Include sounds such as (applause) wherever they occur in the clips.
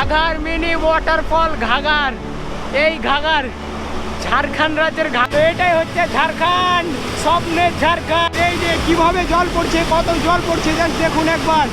ঘাঘার mini waterfall ঘাগার এই ঘাগার ঝাড়খণ্ড রাজ্যের এটাই হচ্ছে ঝাড়খণ্ড, স্বপ্নের ঝাড়খণ্ড। এই যে কীভাবে জল পড়ছে, কত জল পড়ছে দেখুন একবার।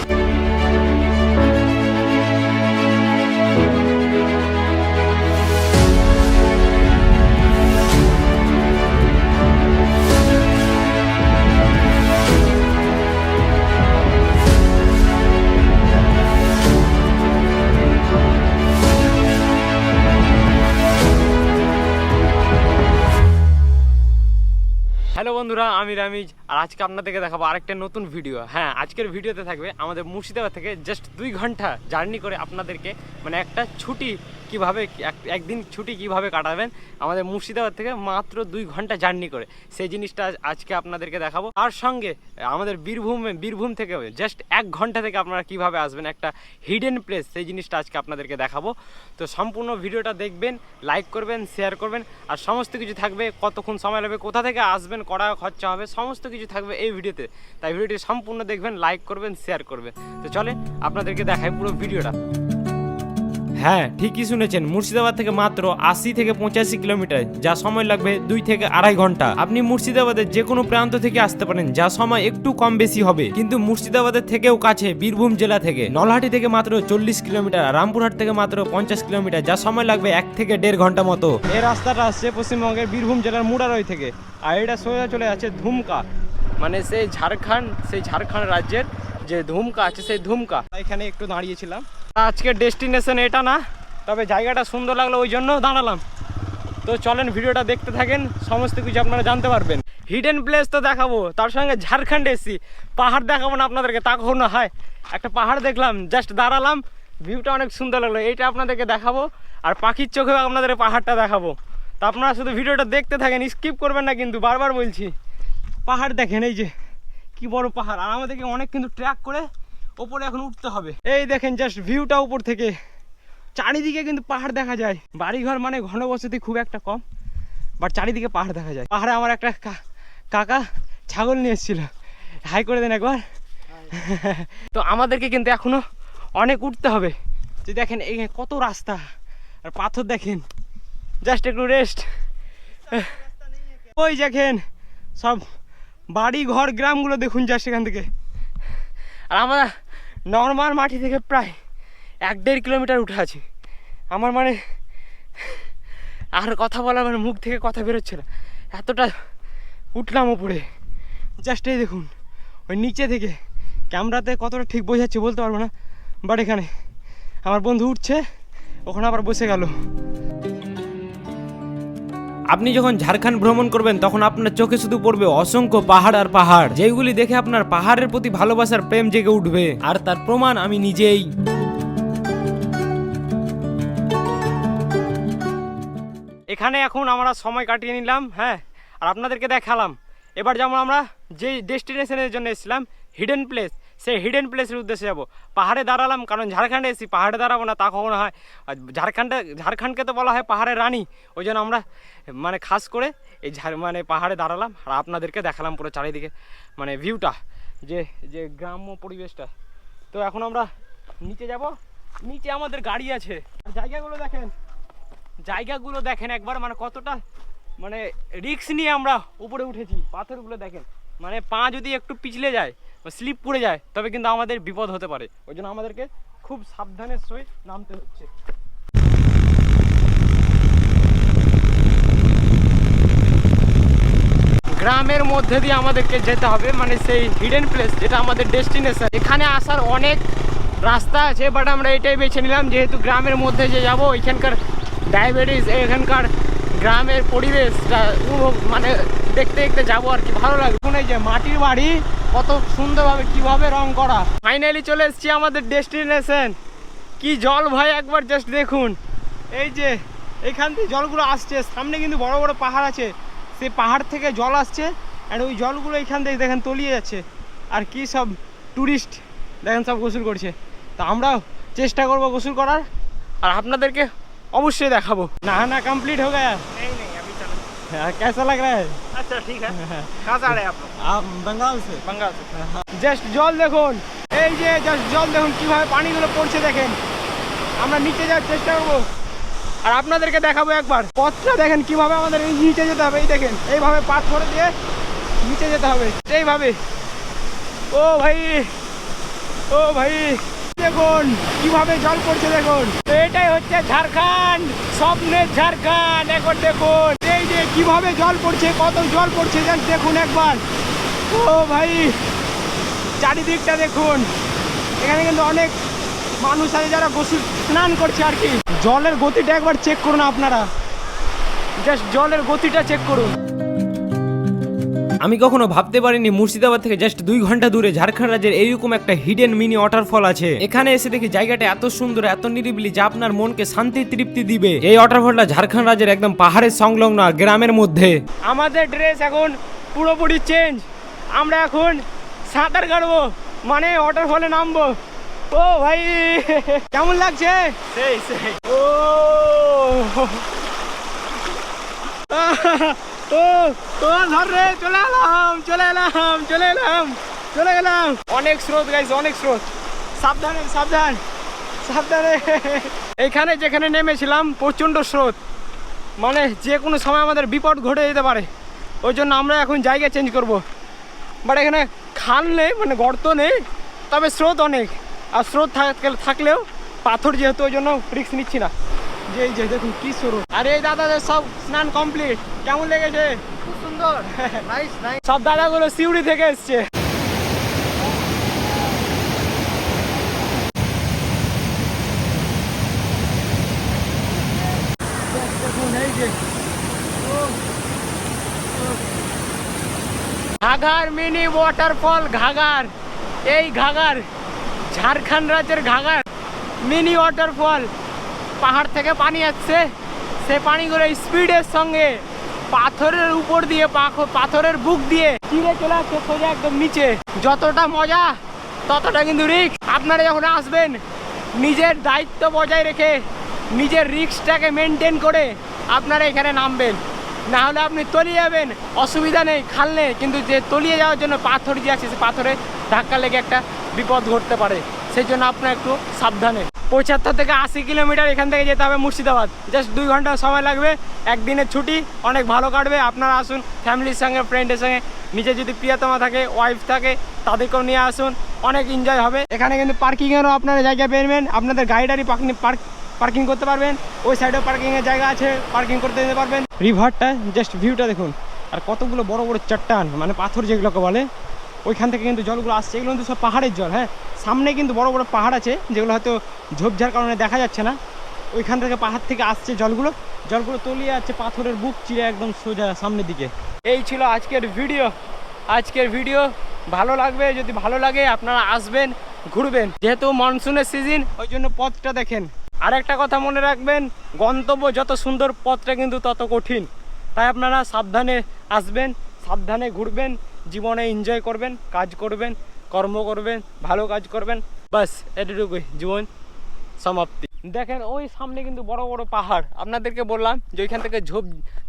হ্যালো বন্ধুরা আমি রামিজ। আর আজকে আপনাদেরকে দেখাবো আরেকটা নতুন ভিডিও হ্যাঁ আজকের ভিডিওতে থাকবে আমাদের মুর্শিদাবাদ থেকে জাস্ট দুই ঘণ্টা জার্নি করে আপনাদেরকে মানে একটা ছুটি কীভাবে, এক- একদিন ছুটি কীভাবে কাটাবেন, আমাদের মুর্শিদাবাদ থেকে মাত্র দুই ঘণ্টা জার্নি করে। সেই জিনিসটা আজকে আপনাদেরকে দেখাবো। আর সঙ্গে আমাদের বীরভূম বীরভূম থেকে জাস্ট এক ঘণ্টা থেকে আপনারা কীভাবে আসবেন, একটা হিডেন প্লেস সেই জিনিসটা আজকে আপনাদেরকে দেখাবো। তো সম্পূর্ণ ভিডিওটা দেখবেন লাইক করবেন শেয়ার করবেন, আর সমস্ত কিছু থাকবে, কতক্ষণ সময় লাগবে, কোথা থেকে আসবেন, কড়া খরচা হবে, সমস্ত কিছু থাকবে এই ভিডিওতে। তাই ভিডিওটি সম্পূর্ণ দেখবেন লাইক করবেন শেয়ার করবেন। তো চলে আপনাদেরকে দেখাই পুরো ভিডিওটা। হ্যাঁ ঠিকই শুনেছেন মুর্শিদাবাদ থেকে মাত্র আশি থেকে পঁচাশি কিলোমিটার যা সময় লাগবে দুই থেকে আড়াই ঘণ্টা। আপনি মুর্শিদাবাদের যে কোনো প্রান্ত থেকে আসতে পারেন যা সময় একটু কম বেশি হবে। কিন্তু মুর্শিদাবাদের থেকেও কাছে বীরভূম জেলা থেকে নলহাটি থেকে মাত্র চল্লিশ কিলোমিটার রামপুরহাট থেকে মাত্র পঞ্চাশ কিলোমিটার যা সময় লাগবে এক থেকে দেড় ঘণ্টা মতো। এই রাস্তাটা আসছে পশ্চিমবঙ্গের বীরভূম জেলার মুরারই থেকে আর এটা সোজা চলে যাচ্ছে ধুমকা। মানে সেই ঝাড়খণ্ড সেই ঝাড়খণ্ড রাজ্যের যে ধুমকা আছে সেই ধুমকা। এখানে একটু দাঁড়িয়েছিলাম। আজকের ডেস্টিনেশন এটা না তবে জায়গাটা সুন্দর লাগল ওই জন্য দাঁড়ালাম। তো চলেন ভিডিওটা দেখতে থাকেন সমস্ত কিছু আপনারা জানতে পারবেন। হিডেন প্লেস তো দেখাবো তার সঙ্গে ঝাড়খণ্ড এসি পাহাড় দেখাবো না আপনাদেরকে তা কখনো হয়। একটা পাহাড় দেখলাম জাস্ট দাঁড়ালাম ভিউটা অনেক সুন্দর লাগল এইটা আপনাদেরকে দেখাবো আর পাখির চোখেও আপনাদের পাহাড়টা দেখাবো। তা আপনারা শুধু ভিডিওটা দেখতে থাকেন স্কিপ করবেন না কিন্তু বারবার বলছি। পাহাড় দেখেন, এই যে কি বড় পাহাড়। আর আমাদেরকে অনেক কিন্তু ট্র্যাক করে ওপরে এখন উঠতে হবে। এই দেখেন জাস্ট ভিউটা উপর থেকে। চারিদিকে কিন্তু পাহাড় দেখা যায়। বাড়িঘর মানে ঘনবসতি খুব একটা কম বাট চারিদিকে পাহাড় দেখা যায়। পাহাড়ে আমার একটা কাকা ছাগল নিয়ে এসেছিল। হাই করে দেন একবার। তো আমাদেরকে কিন্তু এখনও অনেক উঠতে হবে। যে দেখেন, এই কত রাস্তা। আর পাথর দেখেন। জাস্ট একটু রেস্ট ওই দেখেন, সব বাড়ি, ঘর, গ্রামগুলো দেখুন যা সেখান থেকে। আর আমরা নর্মাল মাটি থেকে প্রায় এক দেড় কিলোমিটার উঠে আছি। আমার মানে আর কথা বলা মানে মুখ থেকে কথা বেরোচ্ছে না। এতটা উঠলাম ওপরে। জাস্ট এই দেখুন, ওই নিচে থেকে। ক্যামেরাতে কতটা ঠিক বোঝাচ্ছে বলতে পারব না বাট এখানে। আমার বন্ধু উঠছে, ওখানে আবার বসে গেল। আপনি যখন ঝাড়খণ্ড ভ্রমণ করবেন, তখন আপনার চোখে শুধু পড়বে অসংখ্য পাহাড় আর পাহাড়। যেগুলি দেখে আপনার পাহাড়ের প্রতি ভালোবাসার প্রেম জেগে উঠবে। আর তার প্রমাণ আমি নিজেই। এখানে এখন আমরা সময় কাটিয়ে নিলাম হ্যাঁ? আর আপনাদেরকে দেখালাম। এবার যেমন আমরা যে ডেস্টিনেশনের জন্য এসেছিলাম, হিডেন প্লেস। সেই হিডেন প্লেসের উদ্দেশ্যে যাব। পাহাড়ে দাঁড়ালাম, কারণ ঝাড়খণ্ডে এসেছি, পাহাড়ে দাঁড়াবো না, তা কখনো হয়। আর ঝাড়খণ্ডে, ঝাড়খণ্ডকে তো বলা হয় পাহাড়ের রানী। ওই জন্য আমরা মানে খাস করে এই ঝাড় মানে পাহাড়ে দাঁড়ালাম, আর আপনাদেরকে দেখালাম পুরো চারিদিকে মানে ভিউটা যে যে গ্রাম্য পরিবেশটা। তো এখন আমরা নিচে যাব। নিচে আমাদের গাড়ি আছে। জায়গাগুলো দেখেন জায়গাগুলো দেখেন একবার মানে কতটা মানে রিক্স নিয়ে আমরা উপরে উঠেছি। পাথরগুলো দেখেন। মানে পা যদি একটু পিছলে যায় বা স্লিপ পড়ে যায়, তবে কিন্তু আমাদের বিপদ হতে পারে। ওই জন্য আমাদেরকে খুব সাবধানের সহিত নামতে হচ্ছে। গ্রামের মধ্যে দিয়ে আমাদেরকে যেতে হবে মানে সেই হিডেন প্লেস যেটা আমাদের ডেস্টিনেশন এখানে আসার অনেক রাস্তা আছে বাট আমরা এটাই বেছে নিলাম, যেহেতু গ্রামের মধ্যে যে যাব এখানকার ডায়াবেটিস এখানকার গ্রামের পরিবেশটা মানে দেখতে দেখতে যাব আর কি ভালো লাগে এখন এই যে মাটির বাড়ি কত সুন্দরভাবে কীভাবে রং করা। ফাইনালি চলে এসছি আমাদের ডেস্টিনেশন কি জল ভাই একবার জাস্ট দেখুন। এই যে এখান থেকে জলগুলো আসছে সামনে কিন্তু বড় বড় পাহাড় আছে। সেই পাহাড় থেকে জল আসছে আর ওই জলগুলো এখান থেকে দেখেন তলিয়ে যাচ্ছে। আর কি সব টুরিস্ট দেখেন সব গোসল করছে। তা আমরাও চেষ্টা করব গোসল করার। আর আপনাদেরকে অবশ্যই দেখাবো। না না কমপ্লিট गया नहीं नहीं अभी चलो कैसा लग रहा এই যে জাস্ট জল দেখুন কীভাবে পানিগুলো পড়ছে দেখেন। আমরা নিচে যাওয়ার চেষ্টা করব। আর আপনাদেরকে দেখাবো একবার। পথটা দেখেন কীভাবে আমাদের এই নিচে যেতে হবে। এই দেখেন এইভাবে পাথ করে দিয়ে নিচে যেতে হবে। এইভাবে। ও ভাই ও ভাই। দেখুন, কীভাবে জল পড়ছে দেখুন। এটাই হচ্ছে ঝাড়খণ্ড, স্বপ্নের ঝাড়খণ্ড। এখন দেখুন, এই যে কীভাবে জল পড়ছে, কত জল পড়ছে দেখুন একবার। ও ভাই, চারিদিকটা দেখুন। এখানে কিন্তু অনেক মানুষ আছে যারা গোসল স্নান করছে আর কি। জলের গতিটা একবার চেক করুন আপনারা। জাস্ট জলের গতিটা চেক করুন। আমি কখনো ভাবতে পারিনি মুর্শিদাবাদ থেকে জাস্ট দুই ঘণ্টা দূরে ঝাড়খণ্ড রাজ্যের এইরকম একটা হিডেন মিনি ওয়াটারফল আছে। এখানে এসে দেখি জায়গাটা এত সুন্দর এত নিরিবিলি যা আপনার মনকে শান্তি তৃপ্তি দিবে। এই ওয়াটারফলটা ঝাড়খণ্ড রাজ্যের একদম পাহাড়ের সংলগ্ন গ্রামের মধ্যে। আমাদের ড্রেস এখন পুরোপুরি চেঞ্জ আমরা এখন সাঁতার কাটবো মানে ওয়াটারফলে নামবো। ও ভাই কেমন লাগছে? সেই সেই। ও। চলে এলাম চলে এলাম চলে এলাম, চলে গেলাম অনেক স্রোত অনেক স্রোত। সাবধানে, সাবধান এখানে যেখানে নেমেছিলাম, প্রচণ্ড স্রোত। মানে যে কোনো সময় আমাদের বিপদ ঘটে যেতে পারে। ওই জন্য আমরা এখন জায়গা চেঞ্জ করব। বাট এখানে খাল নেই মানে গর্ত নেই, তবে স্রোত অনেক। আর স্রোত থাক- থাকলেও পাথর যেহেতু, ওই জন্য রিক্স নিচ্ছি না। যে এই যে দেখুন কি স্রোত আর এই দাদাদের সব স্নান কমপ্লিট কেমন লেগেছে? খুব সুন্দর। (laughs) নাইস নাইস সব দাদাগুলো সিউড়ি থেকে এসছে। Ghaghar mini waterfall Ghaghar. এই ঘাঘার ঝাড়খণ্ড রাজ্যের ঘাঘার মিনি ওয়াটারফল পাহাড় থেকে পানি আসছে। সে পানিগুলো স্পিডের সঙ্গে পাথরের উপর দিয়ে পাথরের বুক দিয়ে তীরে চলে আসছে সোজা একদম নিচে। যতটা মজা, ততটা কিন্তু রিক্স আপনারা যখন আসবেন, নিজের দায়িত্ব বজায় রেখে, নিজের রিক্সটাকে মেনটেন করে আপনারা এখানে নামবেন। না হলে আপনি তলিয়ে যাবেন, অসুবিধা নেই, খাল নেই। কিন্তু যে তলিয়ে যাওয়ার জন্য পাথর যে আছে, সে পাথরে ধাক্কা লেগে একটা বিপদ ঘটতে পারে। সেই জন্য আপনার একটু সাবধানে। পঁচাত্তর থেকে আশি কিলোমিটার এখান থেকে যেতে হবে মুর্শিদাবাদ। জাস্ট দুই ঘণ্টা সময় লাগবে একদিনের ছুটি, অনেক ভালো কাটবে। আপনারা আসুন, ফ্যামিলির সঙ্গে ফ্রেন্ডের সঙ্গে। নিজে যদি প্রিয়তমা থাকে ওয়াইফ থাকে, তাদেরকেও নিয়ে আসুন, অনেক এনজয় হবে। এখানে কিন্তু পার্কিংয়েরও আপনারা জায়গা পেয়ে আপনাদের গাড়ি পার্কিং পার্ক পার্কিং করতে পারবেন। ওই সাইডেও পার্কিংয়ের জায়গা আছে পার্কিং করতে যেতে পারবেন। রিভারটা জাস্ট ভিউটা দেখুন। আর কতগুলো বড় বড় চট্টান মানে পাথর যেগুলোকে বলে ওইখান থেকে কিন্তু জলগুলো আসছে। এগুলো কিন্তু সব পাহাড়ের জল হ্যাঁ? সামনে কিন্তু বড় বড় পাহাড় আছে, যেগুলো হয়তো ঝোপঝাড় কারণে দেখা যাচ্ছে না। ওইখান থেকে পাহাড় থেকে আসছে জলগুলো। জলগুলো তলিয়ে যাচ্ছে, পাথরের বুক চিরে একদম সোজা সামনের দিকে। এই ছিল আজকের ভিডিও। আজকের ভিডিও ভালো লাগবে? যদি ভালো লাগে, আপনারা আসবেন, ঘুরবেন। যেহেতু মনসুনের সিজন ওই জন্য পথটা দেখেন। আর একটা কথা মনে রাখবেন, গন্তব্য যত সুন্দর, পথটা কিন্তু তত কঠিন। তাই আপনারা সাবধানে আসবেন, সাবধানে ঘুরবেন। জীবনে এনজয় করবেন, কাজ করবেন, কর্ম করবেন, ভালো কাজ করবেন বাস এটুকুই জীবন সমাপ্তি। দেখেন, ওই সামনে কিন্তু বড় বড় পাহাড়। আপনাদেরকে বললাম যে ওইখান থেকে ঝোপ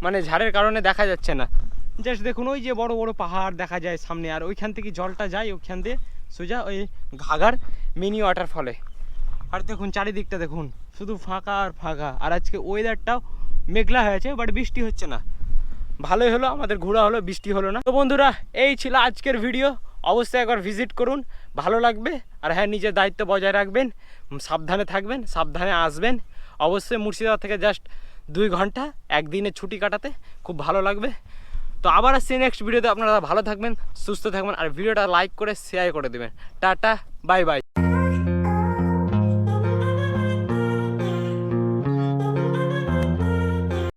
মানে ঝাড়ের কারণে দেখা যাচ্ছে না। জাস্ট দেখুন, ওই যে বড় বড় পাহাড় দেখা যায় সামনে, আর ওইখান থেকে জলটা যায় ওইখান দিয়ে সোজা ওই ঘাঘার মিনি ওয়াটার ফলে আর দেখুন, চারিদিকটা দেখুন, শুধু ফাঁকা আর ফাঁকা। আর আজকে ওয়েদারটাও মেঘলা হয়েছে বাট বৃষ্টি হচ্ছে না। ভালোই হলো, আমাদের ঘোরা হলো, বৃষ্টি হলো না। তো বন্ধুরা, এই ছিল আজকের ভিডিও। অবশ্যই একবার ভিজিট করুন, ভালো লাগবে। আর হ্যাঁ নিজের দায়িত্ব বজায় রাখবেন, সাবধানে থাকবেন, সাবধানে আসবেন। অবশ্যই মুর্শিদাবাদ থেকে জাস্ট দুই ঘণ্টা একদিনে ছুটি কাটাতে খুব ভালো লাগবে। তো আবার আসছি নেক্সট ভিডিওতে আপনারা ভালো থাকবেন, সুস্থ থাকবেন, আর ভিডিওটা লাইক করে শেয়ার করে দেবেন। Tata bye bye